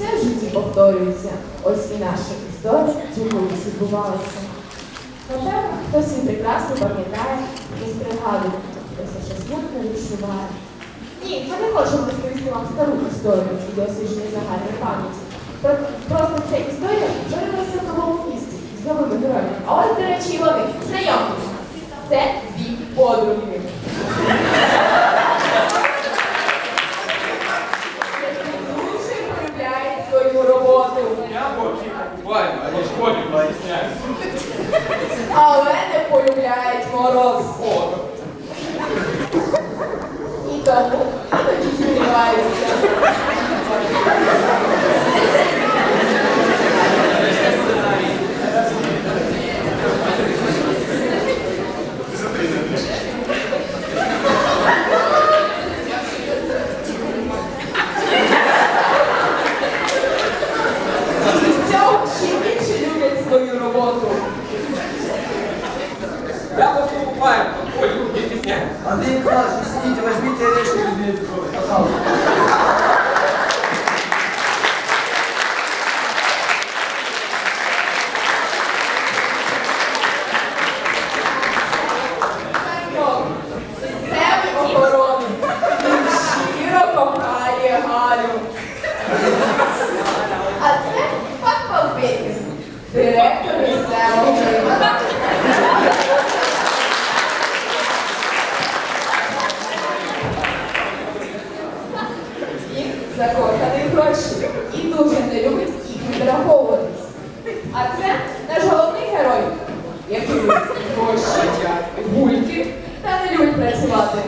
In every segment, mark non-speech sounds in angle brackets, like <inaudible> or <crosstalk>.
Все в житті повторюється. Ось і наша історія колись відбувалася. Напевно, хтось її прекрасно пам'ятає, хтось пригадує, хтось ще смутно відчуває. Ні, ми не хочемо розповісти вам стару історію і дослідження загальної пам'яті. Просто ця історія виявилася в новому місті з новими героями. А ось, до речі, вони. Знайомтеся. Це дві подруги. Бочі покупаю, а не поясняю. Але не полюбляють мороз. О, І тому іноді сподіваються. Цього ще більше люблять свою роботу. я бочі покупаю, ой, не стесняй. Андрей Николаевич, извините, возьмите орешки себе, пожалуйста. Санько, системи охорони. Він щиро кохає Галю. А це пан Балбекін, директор місцевого ринку. Він закоханий в гроші і дуже не любить їх відраховуватись. А це наш головний герой, який любить гроші, гульки та не любить працювати.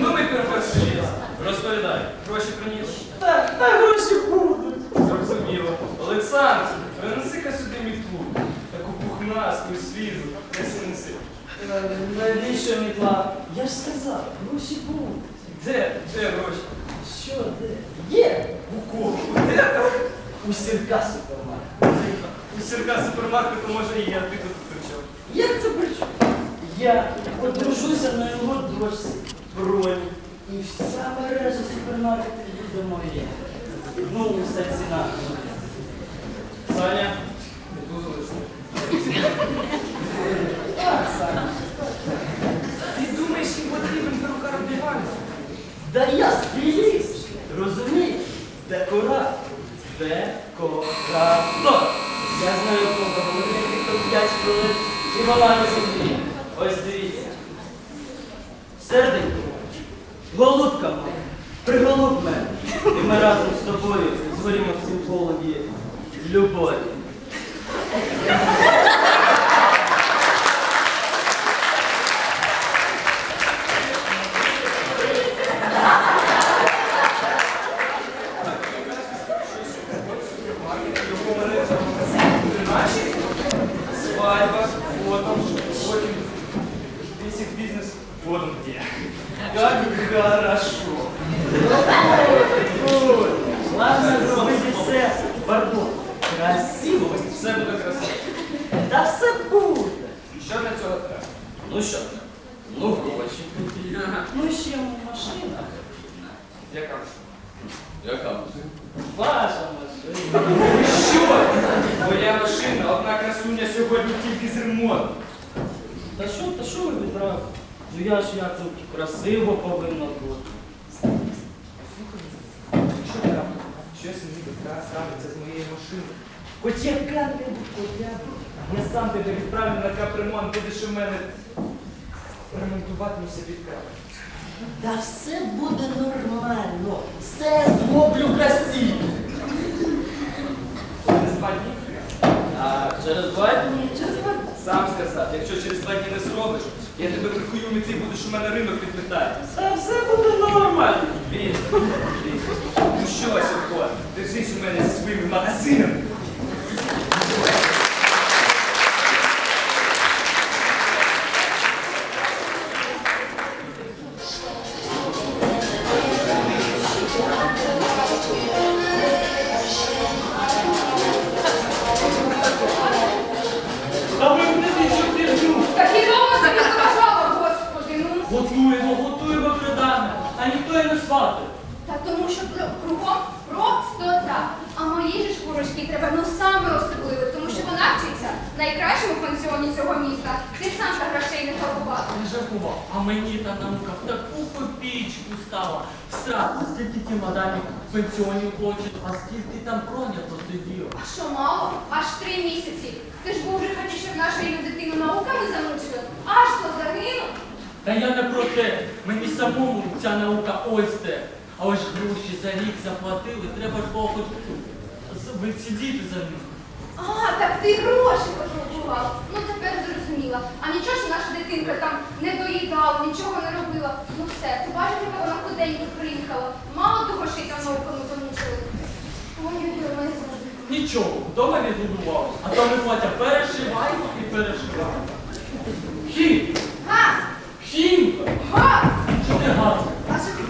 Ну ми перепрошуємо. Розповідай, гроші приніс? Так, та гроші будуть. Зрозуміло. Олександр, принеси-ка сюди мітку. Таку пухнасту, свіжу. Неси, неси. Е, Навіщо мітла? Я ж сказав, гроші будуть. Де? Де гроші? Що, де? Є. У кого? У тебе? У сірка супермаркет. У сірка супермаркету може і я, ти тут причому. Як це причому? Я одружуся на його дочці броні. І вся мережа супермаркетів буде моя. Ну, вся ціна. Саня, мітку залишив. Так, Саня. Ти думаєш, їм потрібен перукар Бігальна? Да я стиліст, розумієш? Декоратор. Декоратор. Я знаю, кого говорити то 5 хвилин і вона на землі. Ось дивіться. Серденько, голубка моя, приголуб мене. І ми разом з тобою згорімо в цім полум'ї любові. Його мережа наші. Свадьба, фото, потім весь їх бізнес. Вот он где. Как хорошо. Ой, Ладно, зробити все. Пардон. Красиво. Все буде красиво. Та все буде. Що для цього треба? Ну що? Ну гроші. Ну ще машина. Яка ж? Яка? Ваша машина. Що? Моя машина, одна красуня сьогодні тільки з ремонту. Та що, та що ви відразу? Ну я ж як тут красиво повинно бути. Що там? Щось мені ставиться з моєї машини. Хоч яка-небудь, хоч я. Я сам тебе відправлю на капремонт, будеш у мене ремонтуватимуся під капи. Та все буде нормально. Все зроблю красиво. Через два дні? А через два дні, через два дні. Сам сказав, якщо через два дні не зробиш, я тебе прикую міці, будеш у мене ринок відпитати. Та все буде нормально. Він. Ну що, Василько, держись у мене зі своїм магазином. Пенсіонів хочуть, а скільки там пронято сиділо. А що мало? Аж три місяці. Ти ж був вже щоб нашу рідну дитину науками замучили. Аж то загинув. Та я не про те, мені самому ця наука ось те. А ось гроші за рік заплатили, треба ж було хоч відсидіти за них. А, так ти гроші пожалкував. Ну тепер зрозуміла. А нічого ж наша дитинка там не доїдала, нічого не робила. Ну все, ти бачиш, яка вона худенько приїхала. Мало того, що й там науками замучили. Ой-ой-ой, мене завжди. Нічого, вдома відбудували, а то ми платя перешиваємо і перешиваємо. Хім! Га! Хімка! Га! Що ти гарно? А що?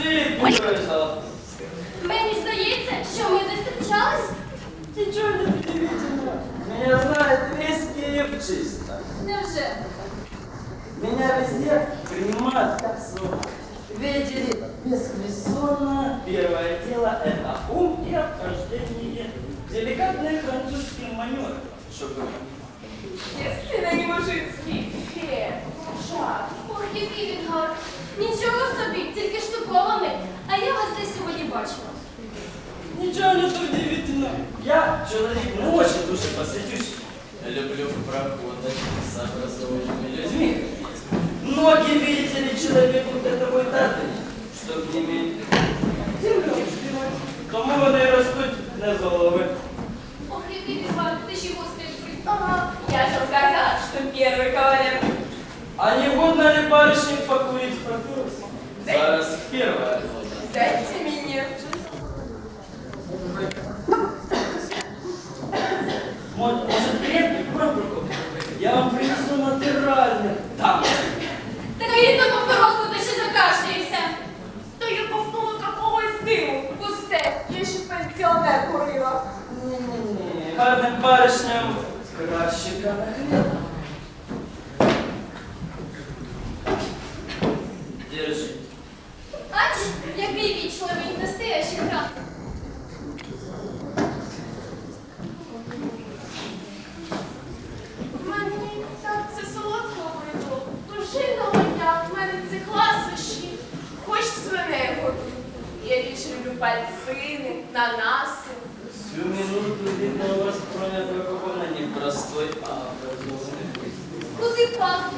Світ пройшов. Мені здається, що ми не зустрічались. Ничего не удивительного. Меня знает весь Киев чисто. Невже? Меня везде принимают как своего. Видите ли, беспрессонно первое дело это ум и обхождение. Деликатные французские манеры, чтобы вы понимали. Если не мужицкий. Хе. Жах. Ох, який він гарний. Нічого собі, тільки штукований. А я вас десь сьогодні бачила. Ничего не удивительного. Я человек ну, очень душепосвятющий. Люблю проходить с образованными людьми. Ноги, видите ли, человеку для того и даты, чтоб ними землю співати. Тому вони ростуть не з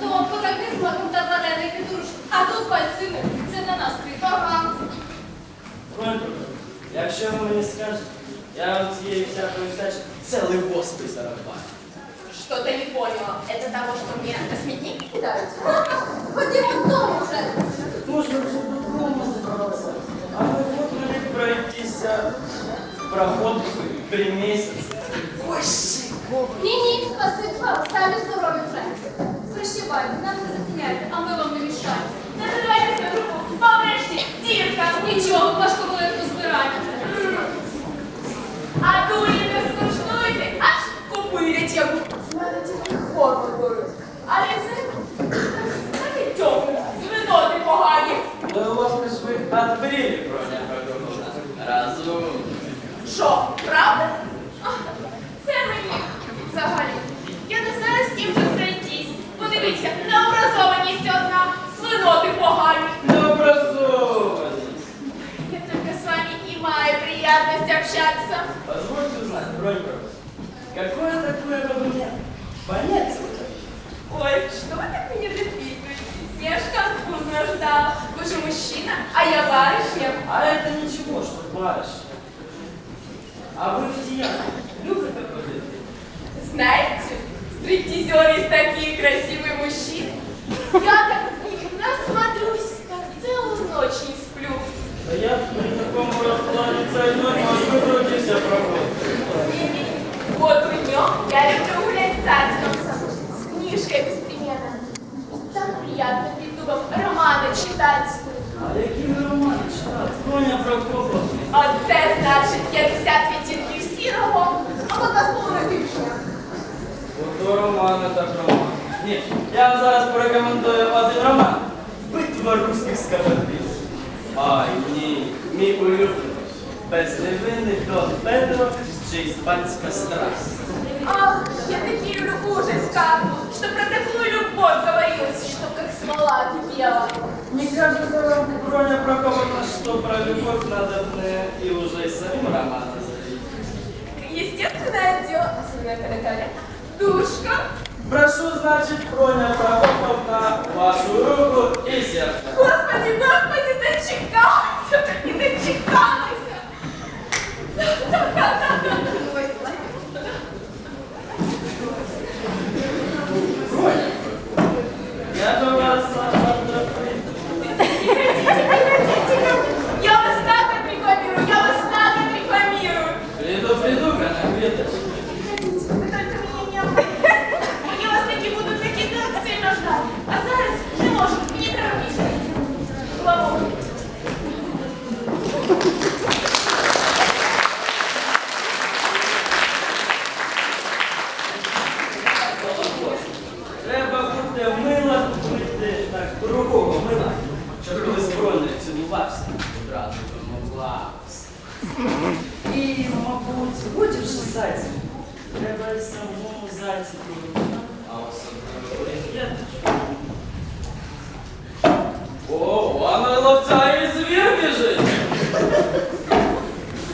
То подаки з маком та вареники душ, а тут пальцини. Це на нас крит. Ага. Пронят, якщо ви мені скажете, Я цією всякою всячиною це ливоспи зарабаю. Что-то не поняла. Это того, что мне на сметник кидают? Ходімо вдома вже. Можна вже додому збиратися. А ми от мені пройтися в проход три місяці. Ні-ні, спасибі общаться. Позвольте узнать, Бронь Прокоповна, какое такое вы мне понятие? Ой, что вы так меня допитываете? Снежка откуда ждала. Вы же мужчина, а я барышня. А это ничего, что барышня. А вы в театр любите ходить? Знаете, стриптизеры есть такие красивые мужчины. Я так насмотрюсь, так целую ночь не сплю. Да я при таком раскладе целый ночь может выкрутиться проход. Вот днем я люблю гулять с Ацком, с книжкой беспримерно. Там приятно перед дубом романы читать. А які ви романи читати? Броня Прокоповна. А це значить 50 відтінків сірого, або два з половиною тижня. Ото романи так роман. Ні, я вам зараз порекомендую один роман. Битва русських скаженбіз. Мій улюблений. Безневинний Дон Педро чи іспанська страсть. Ах, я таки люблю ужас как, что про такую любовь говорилось, что как смола кипела. Не кажется вам, Броня Прокоповна, что про любовь надо мне и уже и самим романом? Естественное дело, особенно когда говорят «душка». Прошу, значит, Броня Прокоповна, вашу руку и сердце. Господи, Господи, дочекалась, так дочекалась. Ой, Броня, я до вас завтра приду. Прекратите, прекратите. Я вас так отрекламирую, я вас так отрекламирую. Приду, приду, конопеточка. Прекратите, вы только меня не обманывайте. Я вас таки буду таки так сильно ждать. А зараз не можу, мені треба місце. Голову. Треба бути мила купити так другого мила, щоб коли збройною цілувався, одразу домовлявся. І, мабуть, годі вже зайцем. Треба й самому зайцю полюбити, а особливо ягідочку. О, а на ловця і звір біжить.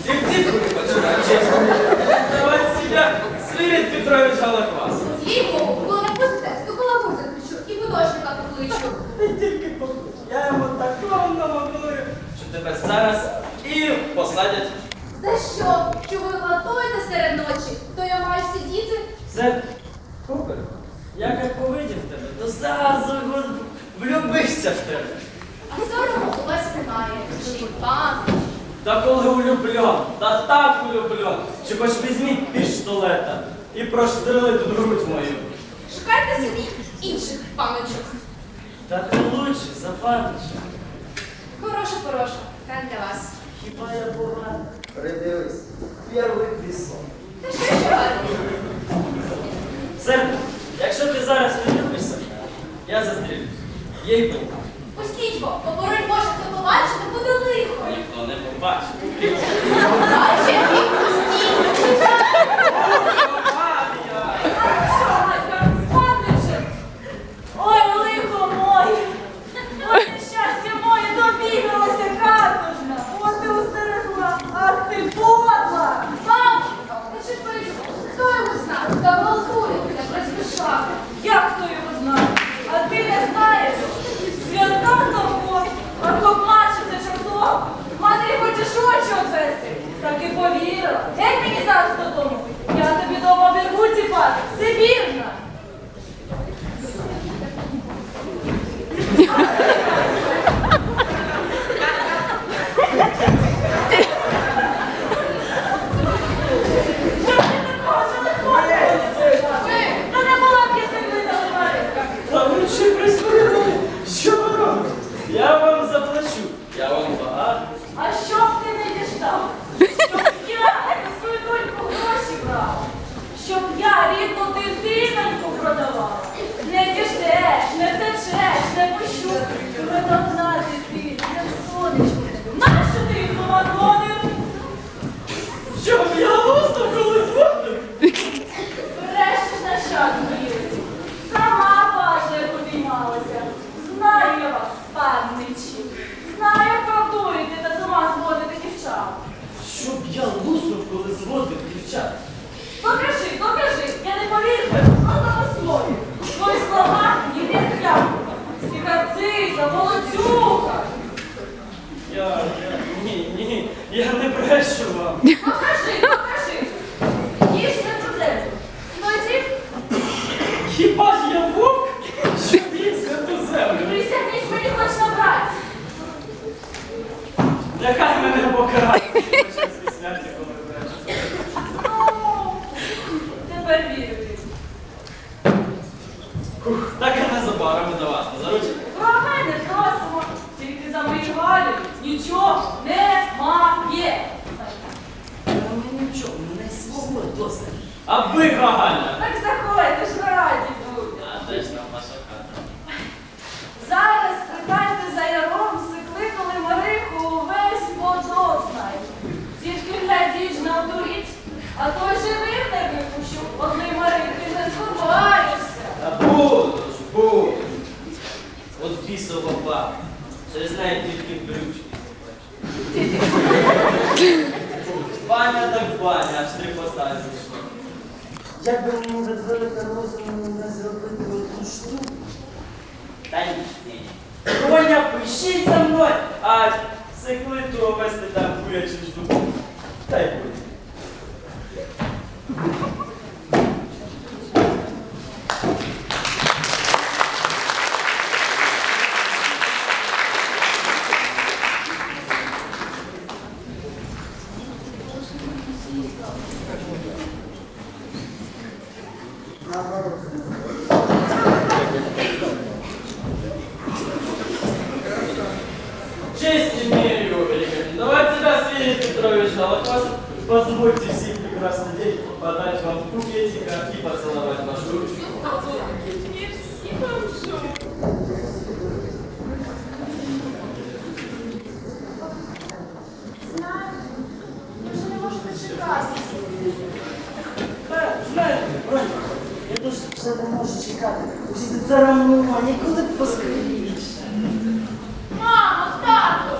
Тік-тік, починає чесно. Давай себя, Свирид Петрович Галаквас. Їй-богу, коли напустите, то балагур закричу і будочника покличу. Ти тільки поклич. Я йому такого намагую, що тебе зараз і посадять. За що? Що ви готуєте серед ночі, то я маю сидіти? Це купер. Я як повидів тебе, то зразу влюбився в тебе. А сорому у вас немає. Ще й пан. Та коли улюблен, та так улюблен, що хоч візьміть пістолета і прострелити грудь мою. Шукайте собі інших паночок. Та ти лучше западиш. Хороша, хороша, та для вас. Хіба я погано? Придивись, первый пісок. Серце, якщо ти зараз не любишся, я застрілюсь. Їй Богу. Пустіть бо, бо може, хто побачить, то буде лихо. Ніхто не побачить. <laughs> незабаром до вас не. Про мене просимо. Тільки за мої Галю нічого немає. Та мені нічого, мене свого досить. Аби Гагаля. Так заходьте ж раді будемо. А де ж там ваша хата? Зараз приходьте за яром, сикликали Мариху, весь подол знає. Тільки глядіть на одуріть, а то живим не випущу, одни Марихи не сховаєшся. Та буду. От бісова баба. Через неї тільки брючки. Баня так баня, аж три постаті зійшло. Як би мені велика розуму не зробити одну штуку? Та ні. Коня, пишіть за мною, а циклиту овести там курячий зуб. Та й буде. Вже не можу чекати. Усі це церемонія, ніколи б поскоріше. Мамо, тату!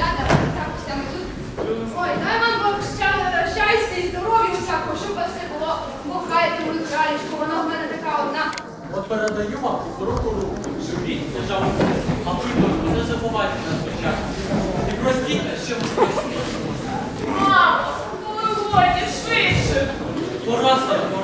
Рада, так, ми тут. Ой, дай вам Бог щастя, і здоров'я усякого, щоб вас все було. Кохайте мою кралечку, вона в мене така одна. От передаю вам руку руку. Живіть, державу. А ви не забувайте нас звичайно. І простіть, що ви просите. Мамо, коли годі, швидше! Пора, стара,